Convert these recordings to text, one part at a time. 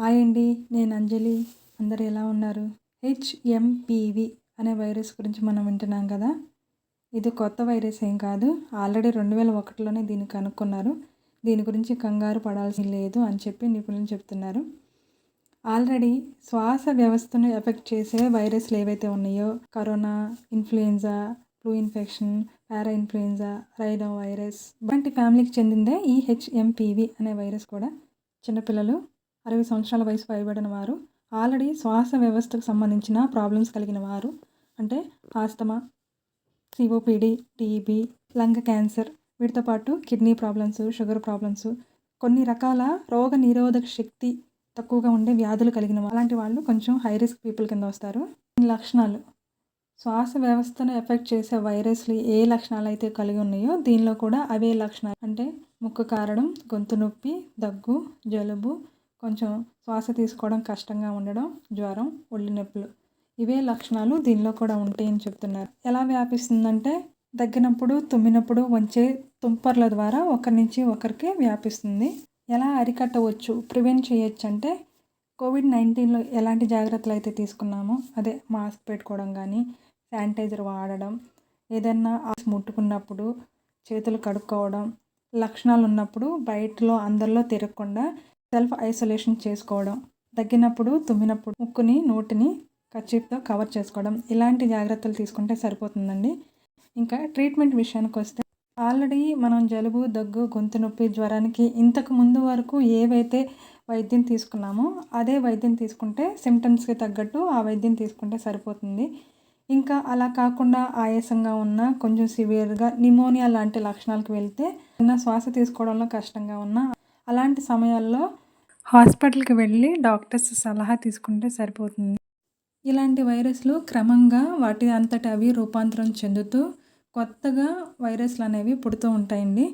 Hi అండి నేను అంజలి. అందరు ఎలా ఉన్నారు? హెచ్ఎంపివి అనే వైరస్ గురించి మనం వింటున్నాం కదా. ఇది కొత్త వైరస్ ఏం కాదు. ఆల్రెడీ రెండు వేల ఒకటిలోనే దీన్ని కనుక్కున్నారు. దీని గురించి కంగారు పడాల్సి లేదు అని చెప్పి నిపుణులు చెప్తున్నారు. ఆల్రెడీ శ్వాస వ్యవస్థను ఎఫెక్ట్ చేసే వైరస్లు ఏవైతే ఉన్నాయో corona influenza flu infection para influenza rhino virus వంటి ఫ్యామిలీకి చెందిందే ఈ హెచ్ఎంపివి అనే వైరస్ కూడా. చిన్నపిల్లలు అరవై సంవత్సరాల వయసు పైబడిన వారు ఆల్రెడీ శ్వాస వ్యవస్థకు సంబంధించిన ప్రాబ్లమ్స్ కలిగిన వారు అంటే asthma COPD TB lung cancer వీటితో పాటు కిడ్నీ ప్రాబ్లమ్స్ షుగర్ ప్రాబ్లమ్స్ కొన్ని రకాల రోగ నిరోధక శక్తి తక్కువగా ఉండే వ్యాధులు కలిగిన అలాంటి వాళ్ళు కొంచెం హై రిస్క్ పీపుల్ కింద వస్తారు. లక్షణాలు. శ్వాస వ్యవస్థను ఎఫెక్ట్ చేసే వైరస్లు ఏ లక్షణాలు అయితే కలిగి ఉన్నాయో దీనిలో కూడా అవే లక్షణాలు. అంటే ముక్కు కారడం గొంతు నొప్పి దగ్గు జలుబు కొంచెం శ్వాస తీసుకోవడం కష్టంగా ఉండడం జ్వరం ఒళ్ళు నొప్పులు. ఇవే లక్షణాలు దీనిలో కూడా ఉంటాయని చెప్తున్నారు. ఎలా వ్యాపిస్తుందంటే దగ్గినప్పుడు తుమ్మినప్పుడు వంచే తుంపర్ల ద్వారా ఒకరి నుంచి ఒకరికి వ్యాపిస్తుంది. ఎలా అరికట్టవచ్చు ప్రివెంట్ చేయొచ్చు అంటే కోవిడ్ నైన్టీన్లో ఎలాంటి జాగ్రత్తలు అయితే తీసుకున్నామో అదే మాస్క్ పెట్టుకోవడం కానీ శానిటైజర్ వాడడం ఏదన్నా ఆస్ ముట్టుకున్నప్పుడు చేతులు కడుక్కోవడం లక్షణాలు ఉన్నప్పుడు బయటలో అందరిలో తిరగకుండా సెల్ఫ్ ఐసోలేషన్ చేసుకోవడం దగ్గినప్పుడు తుమ్మినప్పుడు ముక్కుని నోటిని కచ్చిప్తో కవర్ చేసుకోవడం ఇలాంటి జాగ్రత్తలు తీసుకుంటే సరిపోతుందండి. ఇంకా ట్రీట్మెంట్ విషయానికి వస్తే ఆల్రెడీ మనం జలుబు దగ్గు గొంతు నొప్పి జ్వరానికి ఇంతకు ముందు వరకు ఏవైతే వైద్యం తీసుకున్నామో అదే వైద్యం తీసుకుంటే సిమ్టమ్స్కి తగ్గట్టు ఆ వైద్యం తీసుకుంటే సరిపోతుంది. ఇంకా అలా కాకుండా ఆయాసంగా ఉన్న కొంచెం సివియర్గా నిమోనియా లాంటి లక్షణాలకు వెళ్తే ఉన్న శ్వాస తీసుకోవడంలో కష్టంగా ఉన్న అలాంటి సమయాల్లో హాస్పిటల్కి వెళ్ళి డాక్టర్స్ సలహా తీసుకుంటే సరిపోతుంది. ఇలాంటి వైరస్లు క్రమంగా వాటి అంతట అవి రూపాంతరం చెందుతూ కొత్తగా వైరస్లు అనేవి పుడుతూ ఉంటాయండి.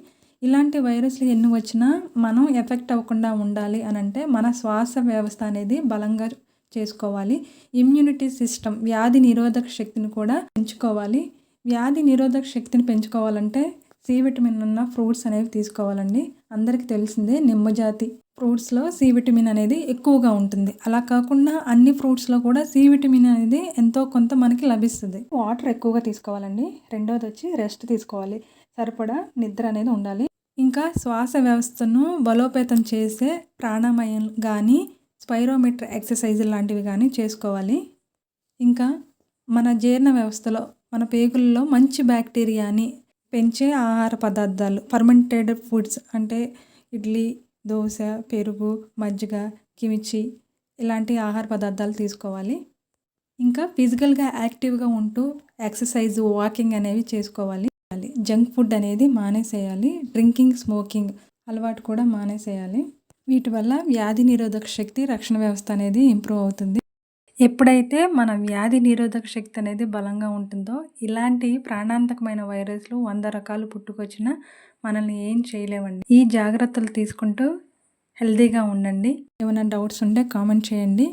ఇలాంటి వైరస్లు ఎన్ని వచ్చినా మనం ఎఫెక్ట్ అవ్వకుండా ఉండాలి అని అంటే మన శ్వాస వ్యవస్థ అనేది బలంగా చేసుకోవాలి. ఇమ్యూనిటీ సిస్టమ్ వ్యాధి నిరోధక శక్తిని కూడా పెంచుకోవాలి. వ్యాధి నిరోధక శక్తిని పెంచుకోవాలంటే సి విటమిన్ ఉన్న ఫ్రూట్స్ అనేవి తీసుకోవాలండి. అందరికీ తెలిసిందే నిమ్మజాతి ఫ్రూట్స్లో సి విటమిన్ అనేది ఎక్కువగా ఉంటుంది. అలా కాకుండా అన్ని ఫ్రూట్స్లో కూడా సి విటమిన్ అనేది ఎంతో కొంత మనకి లభిస్తుంది. వాటర్ ఎక్కువగా తీసుకోవాలండి. రెండోది వచ్చి రెస్ట్ తీసుకోవాలి. సరిపడా నిద్ర అనేది ఉండాలి. ఇంకా శ్వాస వ్యవస్థను బలోపేతం చేసే ప్రాణామయం కానీ స్పైరోమీటర్ ఎక్సర్సైజ్ లాంటివి కానీ చేసుకోవాలి. ఇంకా మన జీర్ణ వ్యవస్థలో మన పేగుల్లో మంచి బ్యాక్టీరియాని పెంచే ఆహార పదార్థాలు ఫర్మెంటెడ్ ఫుడ్స్ అంటే ఇడ్లీ దోశ పెరుగు మజ్జిగ కిమిచి ఇలాంటి ఆహార పదార్థాలు తీసుకోవాలి. ఇంకా ఫిజికల్గా యాక్టివ్గా ఉంటూ ఎక్సర్సైజ్ వాకింగ్ అనేవి చేసుకోవాలి. జంక్ ఫుడ్ అనేది మానేసేయాలి. డ్రింకింగ్ స్మోకింగ్ అలవాటు కూడా మానేసేయాలి. వీటి వల్ల వ్యాధి నిరోధక శక్తి రక్షణ వ్యవస్థ అనేది ఇంప్రూవ్ అవుతుంది. ఎప్పుడైతే మన వ్యాధి నిరోధక శక్తి అనేది బలంగా ఉంటుందో ఇలాంటి ప్రాణాంతకమైన వైరస్లు వంద రకాలు పుట్టుకొచ్చినా మనల్ని ఏం చేయలేవండి. ఈ జాగ్రత్తలు తీసుకుంటూ హెల్తీగా ఉండండి. ఏమైనా డౌట్స్ ఉంటే కామెంట్ చేయండి.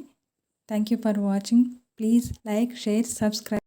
Thank you for watching. Please like share subscribe.